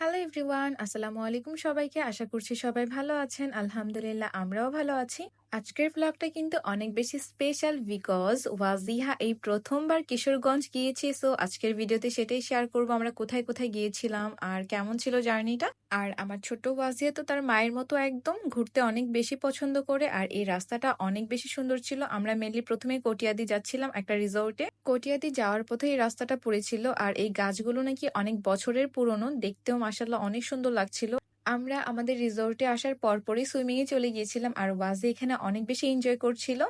Hello everyone আসসালামু আলাইকুম সবাইকে। আশা করছি সবাই ভালো আছেন। আলহামদুলিল্লাহ আমরাও ভালো আছি। আজকের ব্লগটা কিন্তু অনেক বেশি স্পেশাল বিকজ ওয়াজিহা এই প্রথমবার কিশোরগঞ্জ গিয়েছি সো আজকের ভিডিওতে সেটাই শেয়ার করব। আমরা কোথায় কোথায় গিয়েছিলাম আর কেমন ছিল জার্নিটা? আর আমার ছোট্ট ওয়াজিয়া তো তার মায়ের মতো একদম, ঘুরতে অনেক বেশি পছন্দ করে আর এই রাস্তাটা অনেক বেশি সুন্দর ছিল। আমরা মেনলি প্রথমে কটিয়াদি যাচ্ছিলাম একটা রিসোর্টে কটিয়াদি যাওয়ার পথে এই রাস্তাটা পড়েছিল আর এই গাছগুলো নাকি অনেক বছরের পুরনো, দেখতেও মাসাল্লাহ অনেক সুন্দর লাগছিল। আমরা আমাদের রিসোর্টে আসার পরপরই সুইমিং এ চলে গিয়েছিলাম আর ওয়াজি এখানে অনেক বেশি এনজয় করছিল।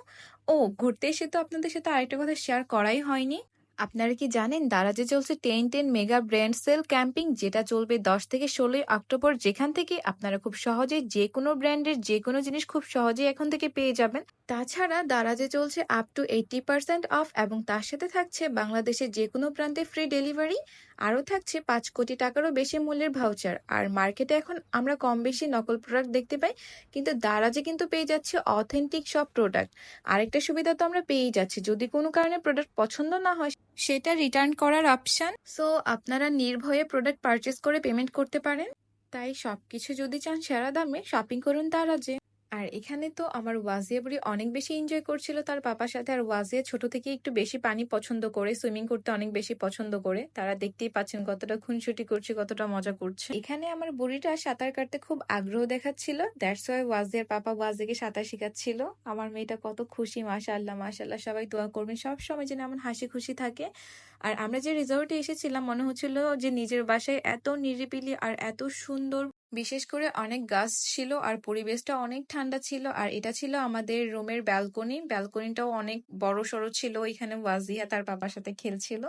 ও, ঘুরতে এসে তো আপনাদের সাথে আরেকটা কথা শেয়ার করাই হয়নি। আপনারা কি জানেন দারাজে চলছে ten ten mega brand sale campaign যেটা চলবে দশ থেকে ষোলোই অক্টোবর, যেখান থেকে আপনারা খুব সহজে যে কোনো ব্র্যান্ডের যে কোনো জিনিস খুব সহজেই এখন থেকে পেয়ে যাবেন। তাছাড়া দারাজে চলছে up to eighty percent off এবং তার সাথে থাকছে বাংলাদেশের যে কোনো প্রান্তে ফ্রি ডেলিভারি আরও থাকছে পাঁচ কোটি টাকারও বেশি মূল্যের ভাউচার আর মার্কেটে এখন আমরা কম বেশি নকল প্রোডাক্ট দেখতে পাই, কিন্তু দারাজে কিন্তু পেয়ে যাচ্ছে অথেন্টিক সব প্রোডাক্ট আরেকটা সুবিধা তো আমরা পেয়েই যাচ্ছি, যদি কোনো কারণে প্রোডাক্ট পছন্দ না হয়, সেটা রিটার্ন করার অপশান সো আপনারা নির্ভয়ে প্রোডাক্ট পারচেস করে পেমেন্ট করতে পারেন। তাই সবকিছু যদি চান সেরা দামে শপিং করুন দারাজে। আর এখানে তো আমার ওয়াজিয়া বুড়ি অনেক বেশি এনজয় করছিল তার পাপার সাথে। আর ওয়াজিয়া ছোট থেকে একটু বেশি পানি পছন্দ করে সুইমিং করতে অনেক বেশি পছন্দ করে। তারা দেখতেই পাচ্ছেন কতটা খুনসুটি করছে, কতটা মজা করছে। এখানে আমার বুড়িটা সাঁতার কাটতে খুব আগ্রহ দেখাচ্ছিল। দ্যাটস ওয়াই ওয়াজিয়ার পাপা ওয়াজিকে সাঁতার শেখাচ্ছিল। আমার মেয়েটা কত খুশি, মাশাআল্লাহ মাশাআল্লাহ, সবাই দোয়া করবেন। সব সময় যেন এমন হাসি খুশি থাকে। আর আমরা যে রিসোর্টে এসেছিলাম, মনে হচ্ছিল যে নিজের বাসায় এত নিরিবিলি আর এত সুন্দর বিশেষ করে অনেক গাছ ছিল আর পরিবেশটা অনেক ঠান্ডা ছিল। আর এটা ছিল আমাদের রুমের ব্যালকনি। ব্যালকনিটাও অনেক বড় সড়ো ছিল। এখানে ওয়াজিয়া তার বাবার সাথে খেলছিল।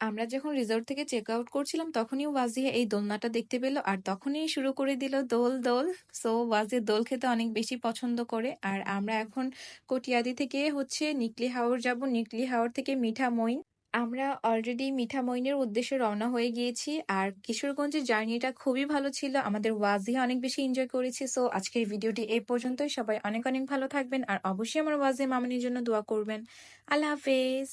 আমরা যখন রিসোর্ট থেকে চেক আউট করছিলাম, তখনই ওয়াজিয়া এই দোলনাটা দেখতে পেল আর তখনই শুরু করে দিল দোল দোল। সো ওয়াজিয়া দোল খেতে অনেক বেশি পছন্দ করে। আর আমরা এখন কটিয়াদি থেকে হচ্ছে নিকলি হাওর যাব। নিকলি হাওর থেকে মিঠা মইন। আমরা অলরেডি মিঠা মইনের উদ্দেশ্যে রওনা হয়ে গিয়েছি আর কিশোরগঞ্জের জার্নিটা খুবই ভালো ছিল, আমাদের ওয়াজিয়া অনেক বেশি এনজয় করেছি সো আজকের ভিডিওটি এই পর্যন্তই। সবাই অনেক অনেক ভালো থাকবেন আর অবশ্যই আমার ওয়াজিয়া মামনির জন্য দোয়া করবেন। আল্লাহ হাফেজ।